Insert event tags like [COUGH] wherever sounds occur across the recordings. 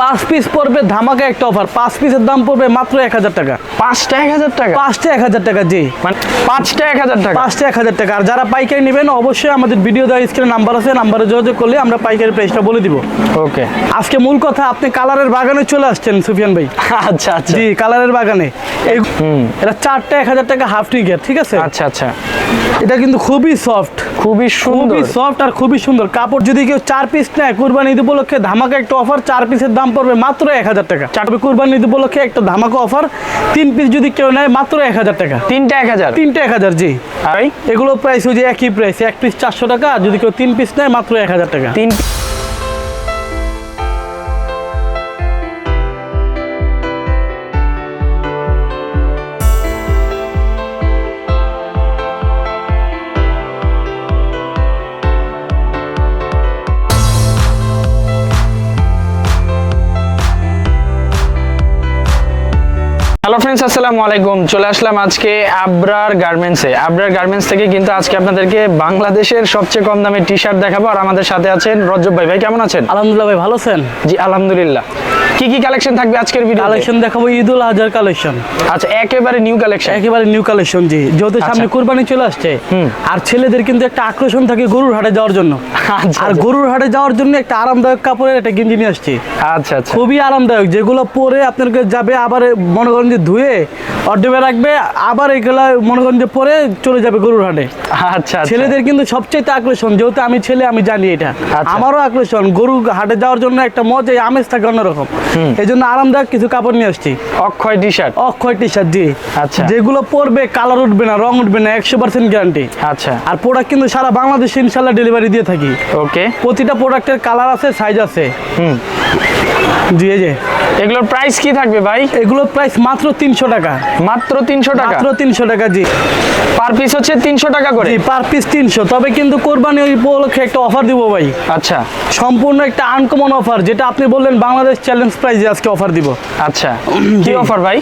পাঁচ পিস পড়বে ধামাকা একটা অফার পাঁচ পিসের দাম পড়বে মাত্র এক হাজার টাকা। পাঁচটা এক হাজার টাকা? পাঁচটা এক হাজার টাকা জি। মানে পাঁচটা এক হাজার টাকা? পাঁচটা এক হাজার টাকা। আর যারা পাইকারি নেবেন অবশ্যই আমাদের ভিডিও দেওয়া স্ক্রিনে নাম্বার আছে নাম্বারে যোগাযোগ করলে আমরা পাইকারি প্রাইসটা বলে দিব। ওকে আজকে মূল কথা আপনি কালারের বাগানে চলে আসছেন সুফিয়ান ভাই। আচ্ছা আচ্ছা। জি কালারের বাগানে। এই এটা চারটা এক হাজার টাকা হাফ টিকেট ঠিক আছে? আচ্ছা আচ্ছা। এটা কিন্তু খুবই সফট খুবই সুন্দর। খুবই সফট আর খুবই সুন্দর। কাপড় যদি কেউ চার পিস নেয় কুরবানি ঈদ উপলক্ষে ধামাকা একটা অফার চার পিসের দাম পড়বে মাত্র এক হাজার টাকা। চার কুরবানি ঈদ উপলক্ষে একটা ধামাকা অফার তিন পিস যদি কেউ নেয় মাত্র এক হাজার টাকা। তিনটা এক হাজার? তিনটা এক হাজার জি। আর এগুলো প্রাইস হচ্ছে একই প্রাইস এক পিস চারশো টাকা আর যদি কেউ তিন পিস নেয় মাত্র এক হাজার টাকা। তিন হ্যালো আসসালামু আলাইকুম। চলে আসলাম আজকে আবরার গার্মেন্টসে। আবরার গার্মেন্টস থেকে কিন্তু আজকে আপনাদেরকে বাংলাদেশের সবচেয়ে কম দামে টি শার্ট দেখাবো। আর আমাদের সাথে আছেন রজব ভাই। ভাই কেমন আছেন? আলহামদুলিল্লাহ ভাই ভালো আছেন? জি আলহামদুলিল্লাহ। কি কি কালেকশন থাকবে আজকের ভিডিও কালেকশন দেখাবো ঈদ উল আজহার কালেকশন আচ্ছা একেবারে নিউ কালেকশন একেবারে নিউ কালেকশন জি। যেহেতু সামনে কুরবানি চলে আসছে আর ছেলেদের কিন্তু একটা আকর্ষণ থাকে গরুর হাটে যাওয়ার জন্য। আচ্ছা, আর আচ্ছা। গরুর হাটে যাওয়ার জন্য একটা আরামদায়ক কাপড়ের একটা গেঞ্জি নিয়ে আসছি। আচ্ছা আচ্ছা। খুবই আরামদায়ক যেগুলো পরে আপনাকে যাবে আবার মনে করেন যে ধুয়ে অর্ডেবে রাখবে আবার এগুলা মনে করেন যে পরে চলে যাবে গরুর হাটে। আচ্ছা আচ্ছা। ছেলেদের কিন্তু সবচেয়ে আকর্ষণ যেহেতু আমি ছেলে আমি জানি এটা। আচ্ছা। আমারও আকর্ষণ গরু হাটে যাওয়ার জন্য একটা মজা আমেজ থাকে অন্যরকম। এই জন্য আরামদায়ক কিছু কাপড় নিয়ে আসছি। Akshay T shirt Akshay T shirt জি। আচ্ছা। যেগুলো পরবে কালার উঠবে না রং উঠবে না একশো পার্সেন্ট গ্যারান্টি আচ্ছা। আর প্রোডাক্ট কিন্তু সারা বাংলাদেশে ইনশাল্লাহ ডেলিভারি দিয়ে থাকি। ওকে প্রতিটা প্রোডাক্টের কালার আছে সাইজ আছে। হুম। জি এগুলোর প্রাইস কি থাকবে ভাই? এগুলোর প্রাইস মাত্র তিনশো টাকা। মাত্র তিনশো টাকা? মাত্র তিনশো টাকা জি। পার পিস হচ্ছে তিনশো টাকা করে? জি পার পিস তিনশো। তবে কিন্তু কোরবানি উপলক্ষে একটা অফার দিব ভাই। আচ্ছা। সম্পূর্ণ একটা আনকমন অফার যেটা আপনি বললেন বাংলাদেশ চ্যালেঞ্জ প্রাইজে আজকে অফার দিব। আচ্ছা। কি অফার ভাই?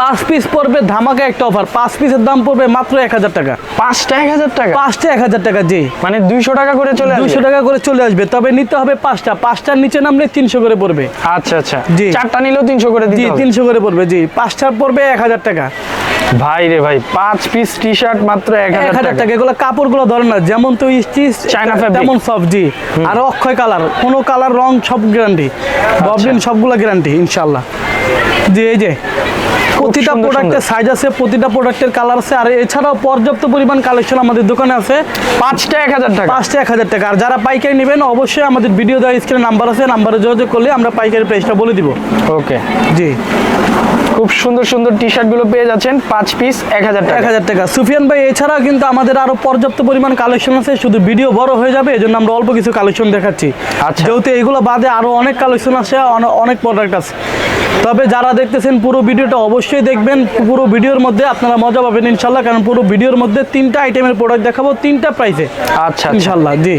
পাঁচ পিস পড়বে ধামাকা একটা অফার পাঁচ পিসের দাম পড়বে মাত্র এক হাজার টাকা। পাঁচটা এক হাজার টাকা? পাঁচটা এক হাজার টাকা জি। মানে দুইশো টাকা করে চলে দুশো টাকা করে চলে আসবে তবে নিতে হবে পাঁচটা। পাঁচটার নিচে নামলে তিনশো করে পড়বে? আচ্ছা আচ্ছা। জি। চারটা নিলেও তিনশো করে জি তিনশো করে পড়বে জি। পড়বে এক হাজার টাকা। ভাই রে ভাই পাঁচ পিস টি শার্ট মাত্র এক হাজার টাকা। এগুলো কাপড়গুলো ধরেন না যেমন তো স্টিচ fabric। তেমন সব জি। আর অক্ষয় কালার কোনো কালার রং সব গ্যারান্টি আচ্ছা। ববলিন সবগুলো গ্যারান্টি ইনশাল্লাহ জি এই যে প্রতিটা প্রোডাক্টের সাইজ আছে প্রতিটা প্রোডাক্টের কালার আছে। আর এছাড়াও পর্যাপ্ত পরিমাণ কালেকশন আমাদের দোকানে আছে। পাঁচটা এক হাজার টাকা। পাঁচটা এক হাজার টাকা। আর যারা পাইকারি নেবেন অবশ্যই আমাদের ভিডিও দেওয়া স্ক্রিনে নাম্বার আছে। নাম্বারে যোগাযোগ করলে আমরা পাইকারি প্রাইসটা বলে দিব। ওকে জি। খুব সুন্দর সুন্দর টি শার্টগুলো পেয়ে যাচ্ছেন। পাঁচ পিস এক হাজার টাকা। এক হাজার টাকা। সুফিয়ান ভাই এছাড়াও কিন্তু আমাদের আরও পর্যাপ্ত পরিমাণ কালেকশন আছে। শুধু ভিডিও বড় হয়ে যাবে এই জন্য আমরা অল্প কিছু কালেকশন দেখাচ্ছি। আচ্ছা। যেহেতু এগুলো বাদে আরও অনেক কালেকশন আছে অনেক প্রোডাক্ট আছে। তবে যারা দেখতেছেন পুরো ভিডিওটা অবশ্যই দেখবেন। পুরো ভিডিওর মধ্যে আপনারা মজা পাবেন ইনশাল্লাহ কারণ পুরো ভিডিওর মধ্যে তিনটা আইটেমের প্রোডাক্ট দেখাবো তিনটা প্রাইসে আচ্ছা আচ্ছা। ইনশাল্লাহ জি।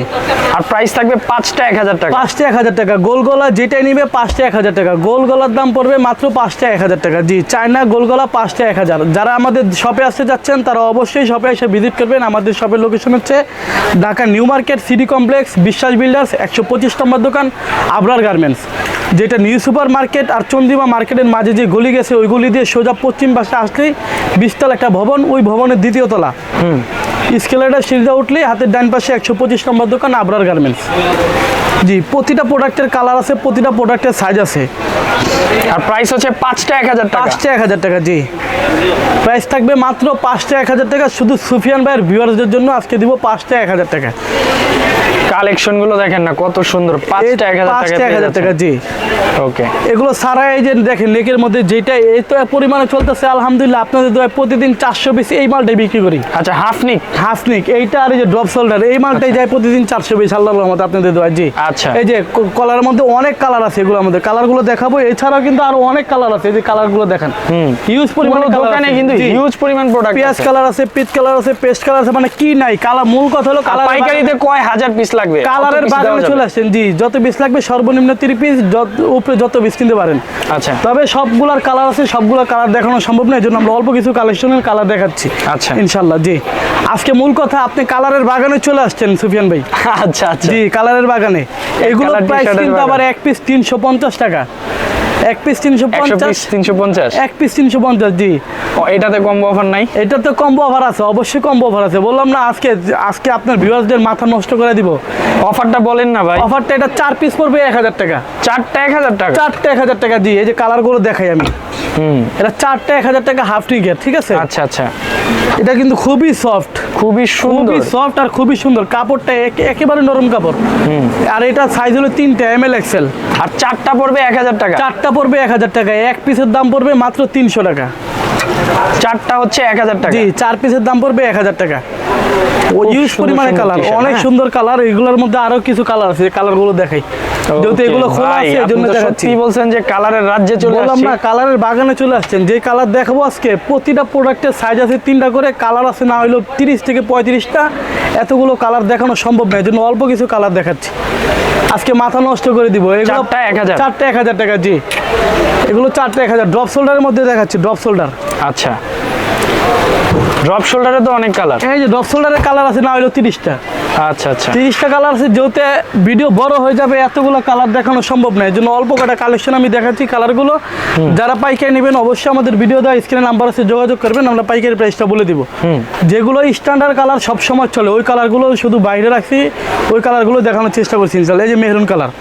আর প্রাইস থাকবে পাঁচটা এক হাজার টাকা। পাঁচটা এক হাজার টাকা। গোল গলা যেটাই নিবে পাঁচটা এক হাজার টাকা। গোল গলার দাম পড়বে মাত্র পাঁচটা এক হাজার টাকা। জি চায়না গোল গলা পাঁচটা এক হাজার। যারা আমাদের শপে আসতে যাচ্ছেন তারা অবশ্যই শপে এসে ভিজিট করবেন। আমাদের শপের লোকেশন হচ্ছে Dhaka new market city complex Biswas builders একশো পঁচিশ নম্বর দোকান আবরার গার্মেন্টস। যেটা নিউ সুপার মার্কেট আর চন্দিমা মার্কেটের মাঝে যে গলি গেছে, ওই গলি দিয়ে সোজা পশ্চিম পাশে আসলেই বিশতলা একটা ভবন, ওই ভবনের দ্বিতীয় তলা। স্কেলারটা সিঁড়িটা উঠলেই হাতের ডান পাশে একশো পঁচিশ নম্বর দোকান আবরার গার্মেন্টস। জি প্রতিটা প্রোডাক্টের কালার আছে প্রতিটা প্রোডাক্টের সাইজ আছে। আর প্রাইস হচ্ছে পাঁচটা এক হাজার পাঁচটা এক হাজার টাকা জি। প্রাইস থাকবে মাত্র পাঁচটা এক হাজার টাকা শুধু সুফিয়ান ভাইয়ের ভিউয়ার্সদের জন্য আজকে দিব পাঁচটা এক হাজার টাকা। কালেকশনগুলো দেখেন না কত সুন্দর পাঁচটা এক হাজার টাকা এক হাজার টাকা জি। ওকে। এগুলো সারা এই যে দেখেন নেকের মধ্যে যেটা এই তো পরিমাণে চলতেছে আলহামদুলিল্লাহ আপনাদের প্রতিদিন চারশো পিস এই মালটাই বিক্রি করি। আচ্ছা হাফ নিক। হাফ নিক এইটা আর এই যে ড্রপ শোল্ডার এই মালটাই যায় প্রতিদিন চারশো পিস আল্লাহ রহমত আপনাদের জি। আচ্ছা। এই যে কলার মধ্যে অনেক কালার আছে এগুলো আমাদের। কালারগুলো দেখাবো এছাড়াও কিন্তু আরও অনেক কালার আছে এই যে কালারগুলো দেখেন। হিউজ পরিমাণে দোকানে কিন্তু। হিউজ পরিমাণ প্রোডাক্ট পেঁয়াজ কালার আছে পিচ কালার আছে পেস্ট কালার আছে মানে কি নাই। কালার মূল কথা হলো কালার পাইকারিতে কয় হাজার পিস লাগবে? কালারের বাগানে চলে আসছেন জি। যত পিস লাগবে সর্বনিম্ন তিরিশ পিস উপরে যত পিস কিনতে পারেন। আচ্ছা। তবে সবগুলার কালার আছে সবগুলোর কালার দেখানো সম্ভব না এই জন্য আমরা অল্প কিছু কালেকশনের কালার দেখাচ্ছি। আচ্ছা। ইনশাল্লাহ জি। আজকে আজকে মূল কথা আপনি কালারের বাগানে চলে আসছেন সুফিয়ান ভাই। আচ্ছা আচ্ছা। জি কালারের বাগানে। এগুলো প্রাইস কিন্তু আবার এক পিস তিনশো পঞ্চাশ টাকা। এক পিস তিনশো পঞ্চাশ। তিনশো পঞ্চাশ। এক পিস তিনশো পঞ্চাশ জি। ও, এটাতে কম্বো অফার নাই? এটা তো কম্বো অফার আছে অবশ্যই কম্বো অফার আছে। বললাম না আজকে আজকে আপনার ভিউয়ার্সদের মাথা নষ্ট করে দিব। অফারটা বলেন না ভাই। অফারটা এটা চার পিস পড়বে এক হাজার টাকা। চারটা এক হাজার টাকা? চারটা এক হাজার টাকা জি এই যে কালারগুলো দেখাই আমি। এটা চারটে এক হাজার টাকা হাফ টিকেট ঠিক আছে? আচ্ছা আচ্ছা। এটা কিন্তু খুবই সফট খুবই সুন্দর। খুবই সফট আর খুবই সুন্দর। কাপড়টা এক- একেবারে নরম কাপড়। আর এটা সাইজ হলো তিনটে এম এল এক্সেল আর চারটা পড়বে এক হাজার টাকা? চারটা পড়বে এক হাজার টাকা। এক পিসের দাম পড়বে মাত্র তিনশো টাকা। চারটা হচ্ছে এক হাজার টাকা। জি চার পিসের দাম পড়বে এক হাজার টাকা। ইউজ পরিমাণে কালার অনেক হ্যাঁ। সুন্দর কালার এগুলোর মধ্যে আরও কিছু কালার আছে কালারগুলো দেখাই। যেহেতু এগুলো খোলা আছে এই আপনি জন্য তো দেখাচ্ছি। বলছেন যে কালারের রাজ্যে চলে বললাম না কালারের বাগানে চলে আসছেন। যে কালার দেখাবো আজকে প্রতিটা প্রোডাক্টের সাইজ আছে তিনটা করে কালার আছে না হইল তিরিশ থেকে পঁয়ত্রিশটা। এতগুলো কালার দেখানো সম্ভব নয় এই জন্য অল্প কিছু কালার দেখাচ্ছি। আজকে মাথা নষ্ট করে দিব। এগুলো চারটা 1000 চারটা এক হাজার টাকা জি। এগুলো চারটা এক হাজার। ড্রপ শোল্ডারের মধ্যে দেখাচ্ছি ড্রপ শোল্ডার আচ্ছা। ড্রপ শোল্ডারে তো অনেক কালার এই যে ড্রপ শোল্ডারের কালার আছে না হইল তিরিশটা। আচ্ছা আচ্ছা। তিরিশটা কালার আছে যেহেতু ভিডিও বড় হয়ে যাবে এতগুলো কালার দেখানো সম্ভব নয় জন্য অল্প কটা কালেকশন আমি দেখাচ্ছি কালারগুলো যারা পাইকারি নেবেন অবশ্যই আমাদের ভিডিও দেওয়া স্ক্রিনে নাম্বার আছে যোগাযোগ করবেন আমরা পাইকারি প্রাইসটা বলে দিব। যেগুলো স্ট্যান্ডার্ড কালার সব সময় চলে ওই কালারগুলো শুধু বাইরে রাখছি ওই কালারগুলো দেখানোর চেষ্টা করছি ইনশাল্লাহ এই যে মেহরুন কালার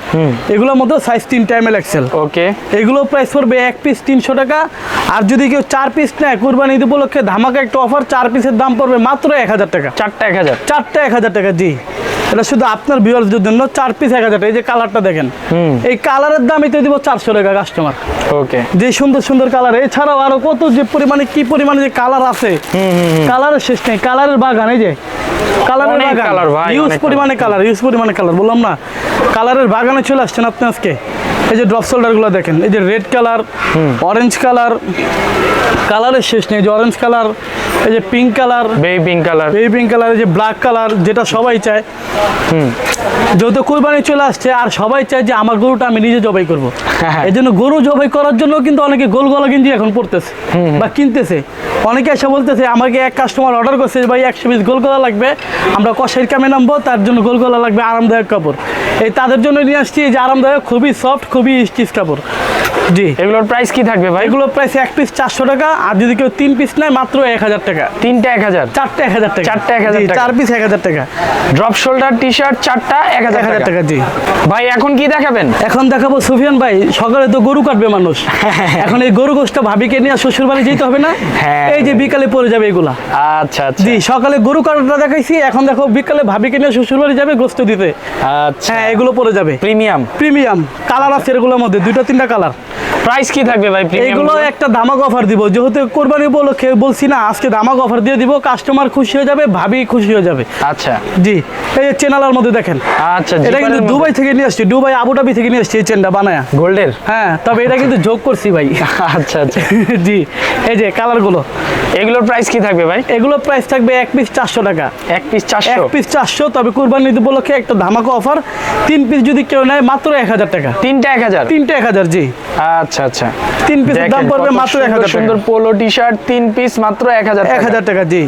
এগুলোর মধ্যে সাইজ তিনটা এম এল এক্সেল ওকে। এগুলো প্রাইস পড়বে এক পিস তিনশো টাকা। আর যদি কেউ চার পিস নেয় কুরবানি ঈদ উপলক্ষে ধামাকা একটা অফার চার পিসের দাম পড়বে মাত্র এক হাজার টাকা। চারটা এক হাজার। চারটা এক হাজার টাকা জি। এটা শুধু আপনার ভিউয়ারদের জন্য চার পিস এক হাজার এই যে কালারটা দেখেন এই কালারের দাম এতে দিব চারশো টাকা কাস্টমার ওকে যে সুন্দর সুন্দর কালার এছাড়াও আরও কত যে পরিমাণে কি পরিমাণে যে কালার আছে। কালারের শেষ নেই। কালারের বাগান এই যে কালারের বাগান। ইউজ পরিমাণে কালার ইউজ পরিমাণে কালার বললাম না কালারের বাগানে চলে আসছেন আপনি আজকে। এই যে ড্রপ শোল্ডারগুলো দেখেন এই যে রেড কালার অরেঞ্জ কালার কালারের শেষ নেই যে অরেঞ্জ কালার এই যে pink colour baby pink colour baby pink colour এই যে ব্ল্যাক কালার যেটা সবাই চায়। হুম। যেহেতু কোরবানি চলে আসছে আর সবাই চায় যে আমার গরুটা আমি নিজে জবাই করব। হ্যাঁ। এই জন্য গরু জবাই করার জন্য কিন্তু অনেকে গোল গলা গেঞ্জি এখন পড়তেছে বা কিনতেছে। অনেকে এসে বলতেছে আমাকে এক কাস্টমার অর্ডার করছে ভাই একশো পিস গোল গলা লাগবে আমরা কষাইয়ের কামে নামবো তার জন্য গোল গলা লাগবে আরামদায়ক কাপড়। এই তাদের জন্য নিয়ে আসছি এই যে আরামদায়ক খুবই সফট খুবই স্টিচ কাপড় জি। এগুলোর প্রাইস কি থাকবে ভাই? এগুলো প্রাইস এক পিস চারশো টাকা আর যদি কেউ তিন পিস নেয় মাত্র এক হাজার টাকা। তিনটা এক হাজার? চারটে এক হাজার টাকা। চারটে 1000 জি, টাকা। চার পিস এক হাজার টাকা। ড্রপ শোল্ডার টি শার্ট চারটা এক এক হাজার হাজার টাকা জি। ভাই এখন কি দেখাবেন? এখন দেখাবো সুফিয়ান ভাই সকালে তো গরু কাটবে মানুষ। এখন এই গরু গোষ্ঠটা ভাবিকে নিয়ে শ্বশুর বাড়ি যেতে হবে না? হ্যাঁ। এই যে বিকালে পড়ে যাবে এগুলা। আচ্ছা আচ্ছা। জি সকালে গরু কাটাটা দেখাইছি এখন দেখো বিকালে ভাবিকে নিয়ে শ্বশুর বাড়ি যাবে গোস্ত দিতে। আচ্ছা। হ্যাঁ এগুলো পড়ে যাবে। প্রিমিয়াম প্রিমিয়াম কালার আছে এগুলোর মধ্যে দুইটা তিনটা কালার প্রাইস কি থাকবে ভাই? এইগুলো একটা দামাক অফার দিব। যেহেতু কোরবানি উপলক্ষে বলছি না আজকে দামাক অফার দিয়ে দিব কাস্টমার খুশি হয়ে যাবে ভাবি খুশি হয়ে যাবে। আচ্ছা। জি এই চেনালার মধ্যে দেখেন। আচ্ছা এটা কিন্তু দুবাই থেকে নিয়ে আসছি দুবাই আবুধাবি থেকে নিয়ে আসছি এই চেনটা বানায়া। গোল্ডের হ্যাঁ তবে এটা কিন্তু যোগ করছি ভাই। আচ্ছা আচ্ছা। [LAUGHS] জি এই যে কালারগুলো এগুলোর প্রাইস কি থাকবে ভাই? এগুলো প্রাইস থাকবে এক পিস চারশো টাকা। এক পিস এক চারশো পিস চারশো তবে কোরবানি ঈদ উপলক্ষে একটা ধামাকা অফার তিন পিস যদি কেউ নেয় মাত্র এক হাজার টাকা। তিনটা এক হাজার? তিনটে এক হাজার জি। আচ্ছা আচ্ছা আচ্ছা। তিন পিসের দাম পড়বে মাত্র এক হাজার সুন্দর পোলো টি শার্ট তিন পিস মাত্র এক হাজার এক হাজার টাকা জি।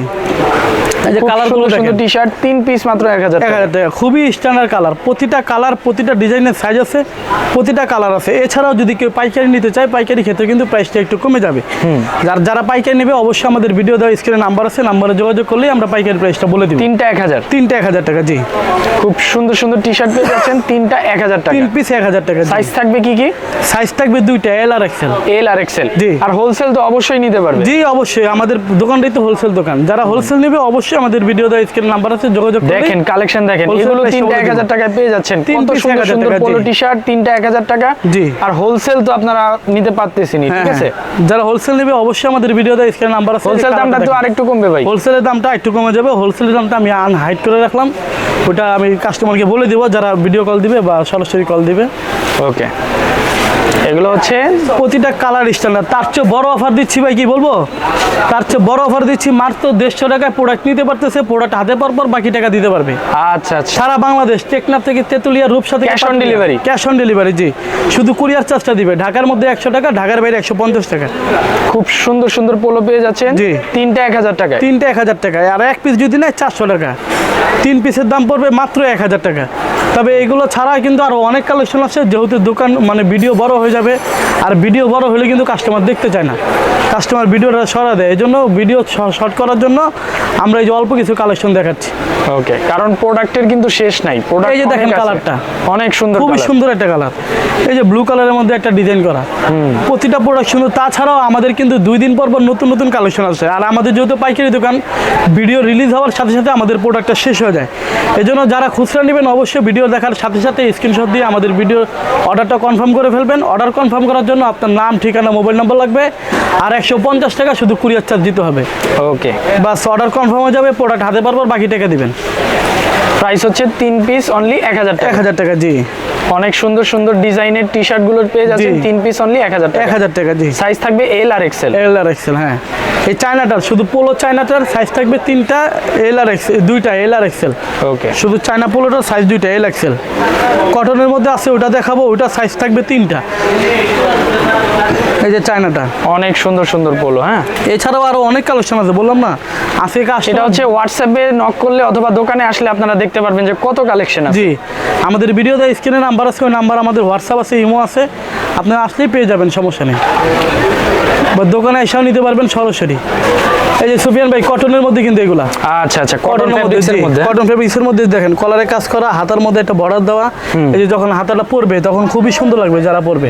এই যে খুব কালারগুলো দেখেন। টি শার্ট তিন পিস মাত্র এক হাজার এক টাকা খুবই স্ট্যান্ডার্ড কালার প্রতিটা কালার প্রতিটা ডিজাইনের সাইজ আছে প্রতিটা কালার আছে। এছাড়াও যদি কেউ পাইকারি নিতে চায় পাইকারি ক্ষেত্রে কিন্তু প্রাইসটা একটু কমে যাবে। যার যারা পাইকারি নেবে অবশ্যই আমাদের ভিডিও দেওয়া স্ক্রিনে নাম্বার আছে নাম্বারে যোগাযোগ করলেই আমরা পাইকারি প্রাইসটা বলে দিব। তিনটা এক হাজার। তিনটা এক হাজার টাকা জি। খুব সুন্দর সুন্দর টি শার্ট পেয়ে যাচ্ছেন তিনটা এক হাজার টাকা। তিন পিস এক হাজার টাকা সাইজ থাকবে কি কি? সাইজ থাকবে দুইটা এল আর এক্সেল এল আর এক্সেল জি। আর হোলসেল তো অবশ্যই নিতে পারবে। জি অবশ্যই। আমাদের দোকানটাই তো হোলসেল দোকান। যারা হোলসেল নেবে অবশ্যই আমাদের ভিডিও দেওয়া স্ক্রিনে নাম্বার আছে যোগাযোগ দেখেন কালেকশন দেখেন এগুলো তিনটা এক। হাজার টাকায় পেয়ে যাচ্ছেন। কত সুন্দর সুন্দর পোলো টি শার্ট তিনটা এক হাজার টাকা। জি। আর হোলসেল তো আপনারা নিতে পারতেছেন হ্যাঁ, ঠিক আছে? হ্যাঁ। যারা হোলসেল নেবে অবশ্যই আমাদের ভিডিও দেওয়া স্ক্রিনে নাম্বার আছে। হোলসেল দামটা তো আরেকটু কমবে ভাই। হোলসেলের দামটা একটু কমে যাবে। হোলসেলের দামটা আমি আন হাইট করে রাখলাম। ওটা আমি কাস্টমারকে বলে দিব যারা ভিডিও কল দিবে বা সরাসরি কল দিবে। ওকে এগুলো হচ্ছে প্রতিটা কালার স্ট্যান্ডার্ড তার চেয়ে বড় অফার দিচ্ছি ভাই কি বলব? তার চেয়ে বড় অফার দিচ্ছি মাত্র দেড়শো টাকায় প্রোডাক্ট নিতে পারতেছে প্রোডাক্ট হাতে পর পর বাকি টাকা দিতে পারবে। আচ্ছা আচ্ছা। সারা বাংলাদেশ টেকনাফ থেকে তেতুলিয়া রূপসা থেকে Cash on delivery? Cash on delivery জি। শুধু কুরিয়ার চার্জটা দিবে ঢাকার মধ্যে একশো টাকা ঢাকার বাইরে একশো পঞ্চাশ টাকা। খুব সুন্দর সুন্দর পোলো পেয়ে যাচ্ছেন। জি। তিনটা এক হাজার টাকা তিনটে এক হাজার টাকা আর এক পিস যদি নেয় চারশো টাকা। তিন পিসের দাম পড়বে মাত্র এক হাজার টাকা। তবে এগুলো ছাড়া কিন্তু আরও অনেক কালেকশন আছে যেহেতু দোকান মানে ভিডিও বড় হয়ে যাবে। আর ভিডিও বড় হলে কিন্তু কাস্টমার দেখতে চায় না। কাস্টমার ভিডিওটা সরা দেয়। এই জন্য ভিডিও শর্ট করার জন্য আমরা এই যে অল্প কিছু কালেকশন দেখাচ্ছি। ওকে কারণ প্রোডাক্টের কিন্তু শেষ নাই। প্রোডাক্ট এই যে দেখেন কালারটা। অনেক সুন্দর খুবই সুন্দর একটা কালার এই যে ব্লু কালারের মধ্যে একটা ডিজাইন করা। প্রতিটা প্রোডাক্ট সুন্দর। তাছাড়াও আমাদের কিন্তু দুই দিন পর পর নতুন নতুন কালেকশন আছে আর আমাদের যেহেতু পাইকারি দোকান ভিডিও রিলিজ হওয়ার সাথে সাথে আমাদের প্রোডাক্টটা শেষ হয়ে যায়। এই জন্য যারা খুচরা নেবেন অবশ্যই ভিডিও দেখার সাথে সাথে স্ক্রিনশট দিয়ে আমাদের ভিডিও অর্ডারটা কনফার্ম করে ফেলবেন। অর্ডার কনফার্ম করার জন্য আপনার নাম ঠিকানা মোবাইল নাম্বার লাগবে। আর একশো পঞ্চাশ টাকা শুধু কুরিয়ার চার্জ দিতে হবে। ওকে বাস অর্ডার কনফার্ম হয়ে যাবে প্রোডাক্ট হাতে পারবার বাকি টাকা দিবেন। প্রাইস হচ্ছে তিন পিস অনলি এক হাজার এক হাজার টাকা জি। অনেক সুন্দর সুন্দর ডিজাইনের টি শার্টগুলো পেয়ে যাচ্ছেন তিন পিস অনলি এক হাজার এক হাজার টাকা জি। সাইজ থাকবে এল আর এক্সেল এল আর এক্সেল হ্যাঁ। এই চায়নাটার শুধু পোলো চায়নাটার সাইজ থাকবে তিনটা এল আর এক্সেল দুইটা এল আর এক্সেল ওকে শুধু চায়না পোলোটার সাইজ দুইটা এল এক্সেল কটনের মধ্যে আছে ওটা দেখাবো ওটা সাইজ থাকবে তিনটা। এই যে চায়নাটা অনেক সুন্দর সুন্দর পোলো হ্যাঁ। এছাড়াও আরও অনেক কালেকশন আছে বললাম না। এটা কাস্টমার হচ্ছে হোয়াটসঅ্যাপে নক করলে অথবা দোকানে আসলে আপনারা দেখতে পারবেন যে কত কালেকশন আছে। জি। আমাদের ভিডিওতে স্ক্রিনে নাম্বার আছে, ওই নাম্বার আমাদের হোয়াটসঅ্যাপ আছে, ইমো আছে। আপনারা আসলেই পেয়ে যাবেন, সমস্যা নেই। বা দোকানে এসেও নিতে পারবেন সরাসরি। এই যে সুফিয়ান ভাই কটনের মধ্যে কিন্তু এগুলা। আচ্ছা আচ্ছা কটন ফেব্রিক্সের মধ্যে কটন ফেব্রিক্সের মধ্যে। দেখেন কলারে কাজ করা হাতার মধ্যে একটা বর্ডার দেওয়া এই যে যখন হাতাটা পরবে তখন খুবই সুন্দর লাগবে যারা পরবে।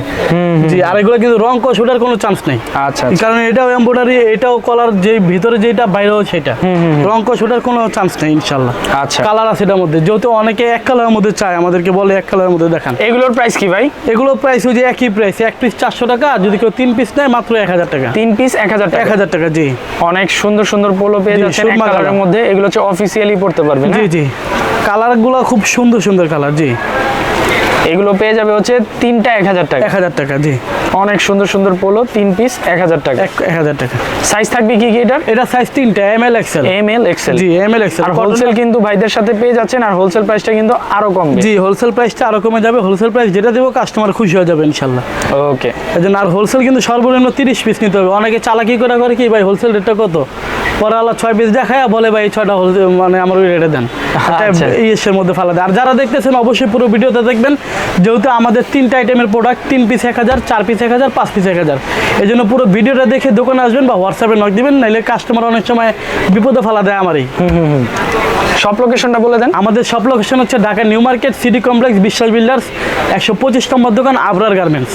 জি আর এগুলো কিন্তু রং কষ ওঠার কোনো চান্স নেই। আচ্ছা আচ্ছা। কারণ এটাও এমব্রয়ডারি এটাও কলার যে ভিতরে যেটা বাইরেও সেটা। রং কষ ওঠার কোনো চান্স নেই ইনশাল্লাহ আচ্ছা। কালার আছে এটার মধ্যে। যেহেতু অনেকে এক কালারের মধ্যে চায় আমাদেরকে বলে এক কালারের মধ্যে দেখান। এগুলোর প্রাইস কি ভাই? এগুলো প্রাইস ওই যে একই প্রাইস এক পিস চারশো টাকা আর যদি কেউ তিন পিস নেয় মাত্র এক হাজার টাকা। তিন পিস এক হাজার এক হাজার টাকা জি। অনেক সুন্দর সুন্দর পোলো পেয়ে যাচ্ছেন এক কালারের মধ্যে। এগুলো হচ্ছে অফিসিয়ালি পড়তে পারবেন জি হ্যাঁ? জি। কালারগুলো খুব সুন্দর সুন্দর কালার জি। এগুলো পেয়ে যাবে হচ্ছে তিনটা এক হাজার টাকা। এক হাজার টাকা জি। অনেক সুন্দর সুন্দর পোলো তিন পিস এক হাজার টাকা। এক হাজার টাকা। সাইজ থাকবে কি কি এটার? এটা সাইজ তিনটা M L XL M L XL জি এম এল এক্সেল আর হোলসেল কিন্তু ভাইদের সাথে পেয়ে যাচ্ছেন আর হোলসেল প্রাইসটা কিন্তু আরও কম জি হোলসেল প্রাইসটা আরও কমে যাবে। হোলসেল প্রাইস যেটা দেবো কাস্টমার খুশি হয়ে যাবে ইনশাল্লাহ। ওকে এই জন্য আর হোলসেল কিন্তু সর্বনিম্ন তিরিশ পিস নিতে হবে। অনেকে চালাকি করে করে কি ভাই হোলসেল রেটটা কত? পরে আল্লাহ ছয় পিস দেখায় বলে ভাই এই ছয়টা হোলসেল মানে আমার ওই রেটে দেন। আচ্ছা। এই মধ্যে ফালা দেয় আর যারা দেখতেছেন অবশ্যই পুরো ভিডিওতে দেখবেন। যেহেতু আমাদের তিনটা আইটেমের প্রোডাক্ট তিন পিস এক হাজার চার পিস এক হাজার পাঁচ পিস এক হাজার। এই জন্য পুরো ভিডিওটা দেখে দোকানে আসবেন বা হোয়াটসঅ্যাপে নক দিবেন নাহলে কাস্টমার অনেক সময় বিপদে ফেলা দেয় আমারই। সব লোকেশনটা বলে দেন। আমাদের সব লোকেশন হচ্ছে Dhaka new market city complex Biswas builders একশো পঁচিশ নম্বর দোকান আবরার গার্মেন্টস